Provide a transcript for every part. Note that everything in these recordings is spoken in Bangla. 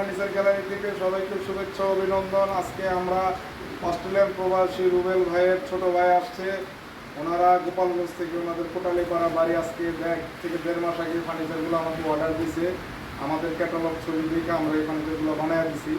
ফার্নিচার গ্যালারি থেকে সবাইকে শুভেচ্ছা, অভিনন্দন। আজকে আমরা অস্ট্রেলিয়ান প্রবাসী রুবেল ভাইয়ের ছোট ভাই আসছে। ওনারা গোপালগঞ্জ থেকে ওনাদের কোটালীপাড়া বাড়ি আজকে ব্যাগ থেকে দেড় মাস আগে ফার্নিচারগুলো আমাকে অর্ডার দিয়েছে আমাদের ক্যাটালগ ছবি দেখে আমরা এই ফার্নিচারগুলো বানিয়ে দিছি।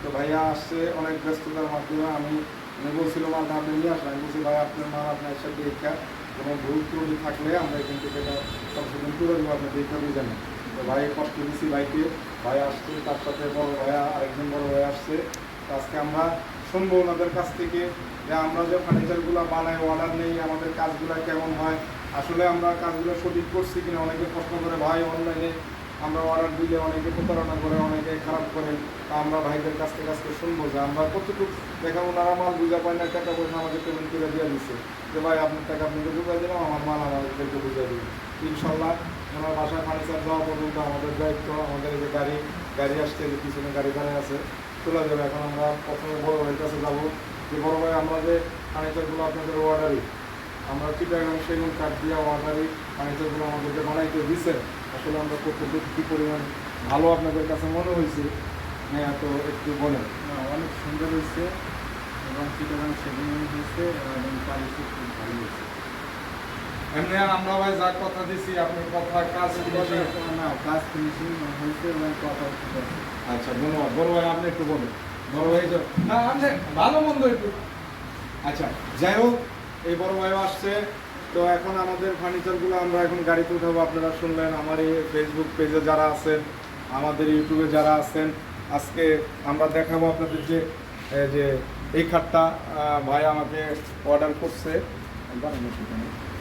তো ভাইয়া আসছে অনেক ব্যস্ততার মাধ্যমে। আমি আমি বলছিল মালটা আপনি নিয়ে আসলাম বলছি, ভাই, আপনার মাল আপনার সাথে দেখা। কোনো ভুল ত্রুটি থাকলে আমরা এখান থেকে এটা সংশোধন করে দেবো। আপনি দেখে দিয়ে জানেন তো ভাই কষ্ট দিছি ভাইকে ভাই আসছে, তার সাথে বড় ভাইয়া, আরেকজন বড় ভাই আসছে। আজকে আমরা শুনব ওনাদের কাছ থেকে যে আমরা যে ফার্নিচারগুলো বানাই অর্ডার নেই, আমাদের কাজগুলো কেমন হয়, আসলে আমরা কাজগুলো সঠিক করছি কিনা? অনেকে প্রশ্ন করে, ভাই অনলাইনে আমরা অর্ডার দিলে অনেকে প্রতারণা করে, অনেকে খারাপ করে। তা আমরা ভাইদের কাছ থেকে আজকে শুনব যে আমরা কতটুকু দেখা ওনারা মাল বুঝা পায় না টাকা পয়সা আমাদের পেমেন্ট করে দিয়ে দিচ্ছে যে ভাই, আপনার টাকা আপনাকে বুঝা দিলাম, আমার মাল আমাদেরকে বুঝা দিন ইনশাল্লাহ ওনার বাসায় ফার্নিচার যাওয়া পর্যন্ত আমাদের দায়িত্ব, আমাদের যে গাড়ি গাড়ি আসছে যে পিছনে গাড়ি দাঁড়িয়ে আছে, চলে যাবে। এখন আমরা প্রথমে বড় ভাইয়ের কাছে যাব। যে বড় ভাই, আমরা যে ফার্নিচারগুলো আপনাদের অর্ডারই আমরা চিটাগাং সেগুন কাঠ দিয়ে অর্ডারই ফার্নিচারগুলো আমাদেরকে বানাইতে দিচ্ছেন আসলে আমরা কতটুকু কী পরিমাণ ভালো আপনাদের কাছে মনে হয়েছে হ্যাঁ তো একটু বলেন। অনেক সুন্দর হয়েছে এবং চিটাগাং সেগুন হয়েছে এবং কোয়ালিটি খুব ভালো হয়েছে। এমনি আমরা ভাই যা কথা দিছি আপনার কথা কাজ finishing- না কাজ ফিনিশিং হয়েছে কথা আচ্ছা ধন্যবাদ। বড় ভাই আপনি একটু বলুন। বড় ভাই না আপনি ভালো মন্দ একটু। আচ্ছা যাই হোক এই বড় ভাইও আসছে। তো এখন আমাদের ফার্নিচারগুলো আমরা এখন গাড়িতে উঠাবো। আপনারা শুনলেন আমার এই ফেসবুক পেজে যারা আছেন আমাদের ইউটিউবে যারা আছেন আজকে আমরা দেখাবো আপনাদের যে যে এই খাটটা ভাই আমাকে অর্ডার করছে।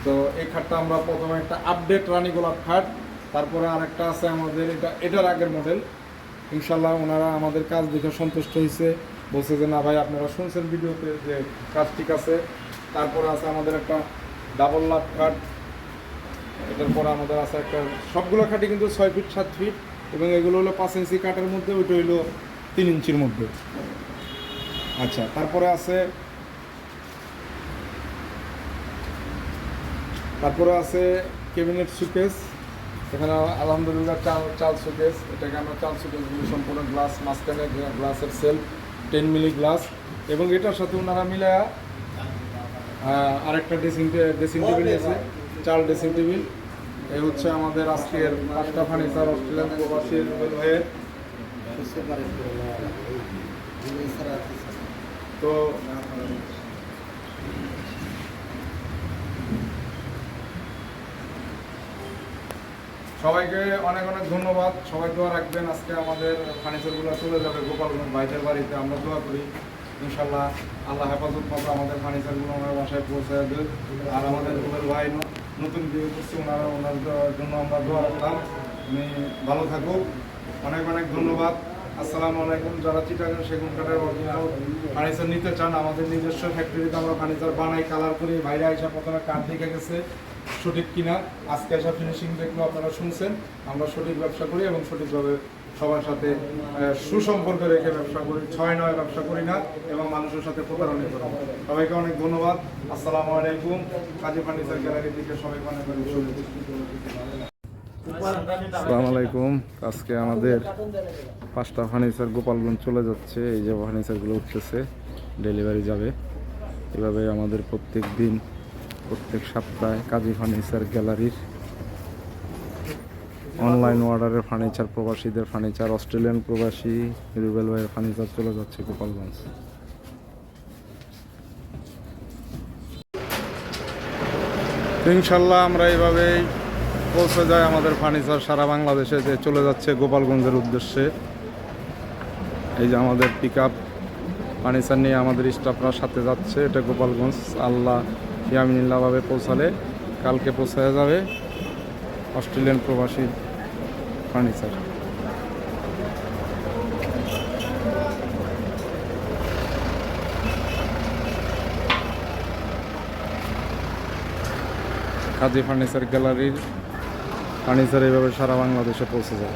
তো এই খাটটা আমরা প্রথমে একটা আপডেট রানী গোলাপ খাট, তারপরে আরেকটা আছে আমাদের, এটা, এটার আগের মডেল ইনশাল্লাহ ওনারা আমাদের কাজ দেখে সন্তুষ্ট হয়েছে। বলছে যে, না ভাই, আপনারা শুনছেন ভিডিওতে যে কাজ ঠিক আছে। তারপরে আছে আমাদের একটা ডাবল লাভ খাট। এটার পরে আমাদের আছে একটা, সবগুলো খাটই কিন্তু ছয় ফিট সাত ফিট এবং এগুলো হলো পাঁচ ইঞ্চি কাঠের মধ্যে, ওইটা হইল তিন ইঞ্চির মধ্যে। আচ্ছা তারপরে আছে তারপরে আছে ক্যাবিনেট সুকেস এখানে আলহামদুলিল্লাহ চাল চাল সুকেস এটাকে আমরা চাল সুকেস বলি সম্পূর্ণ গ্লাস মাঝখানে গ্লাসের সেল টেন মিলি গ্লাস এবং এটার সাথে ওনারা আহ, আরেকটা ড্রেসিং ড্রেসিং টেবিল আছে চাল ড্রেসিং টেবিল এই হচ্ছে আমাদের আজকের পাঁচটা ফার্নিচার অস্ট্রেলিয়ান প্রবাসীর হয়ে তো সবাইকে অনেক অনেক ধন্যবাদ। সবাই দোয়া রাখবেন, আজকে আমাদের ফার্নিচারগুলো চলে যাবে গোপালগঞ্জ ভাইদের বাড়িতে, আমরা দোয়া করি। ইনশাল্লাহ আল্লাহ হেফাজত মতো আমাদের ফার্নিচারগুলো আমার বাসায় পৌঁছে দেবে। আর আমাদের রুবেল ভাই নতুন বিয়ে করছে, ওনারা ওনার জন্য আমরা দোয়া রাখলাম। উনি ভালো থাকুক। অনেক অনেক ধন্যবাদ। আসসালামু আলাইকুম। যারা চিটাগাং সেগুন কাঠের অরিজিনাল ফার্নিচার নিতে চান, আমাদের নিজস্ব ফ্যাক্টরিতে আমরা ফার্নিচার বানাই কালার করি। বাইরে এসে প্রথমে কাঠ দেখে গেছে। সঠিক কিনা, আজকে এসে ফিনিশিং দেখল আপনারা শুনছেন, আমরা সঠিক ব্যবসা করি এবং সঠিকভাবে সবার সাথে সুসম্পর্ক রেখে ব্যবসা করি। ছয় নয় ব্যবসা করি না, এবং মানুষের সাথে প্রতারণা করি। সবাইকে অনেক ধন্যবাদ। আসসালামু আলাইকুম। কাজী ফার্নিচার গ্যালারি থেকে অনেক অনেক শুভেচ্ছা। আসসালামু আলাইকুম। আজকে আমাদের পাঁচটা ফার্নিচার গোপালগঞ্জ চলে যাচ্ছে। এই যে ফার্নিচারগুলো উঠতেছে, ডেলিভারি যাবে। এভাবে আমাদের প্রত্যেক দিন প্রত্যেক সপ্তাহে কাজী ফার্নিচার গ্যালারির অনলাইন অর্ডারের ফার্নিচার প্রবাসীদের ফার্নিচার অস্ট্রেলিয়ান প্রবাসী রুবেল ভাইয়ের ফার্নিচার চলে যাচ্ছে গোপালগঞ্জ। ইনশাল্লাহ আমরা এইভাবেই পৌঁছে যায় আমাদের ফার্নিচার সারা বাংলাদেশে যে চলে যাচ্ছে গোপালগঞ্জের উদ্দেশ্যে। এই যে আমাদের পিক আপ ফার্নিচার নিয়ে আমাদের স্টাফরা সাথে যাচ্ছে, এটা গোপালগঞ্জ, আল্লাহ ইয়ামিনিল্লাভাবে পৌঁছালে কালকে পৌঁছায় যাবে অস্ট্রেলিয়ান প্রবাসী ফার্নিচার। কাজী ফার্নিচার গ্যালারির ফার্নিচার এইভাবে সারা বাংলাদেশে পৌঁছে যায়।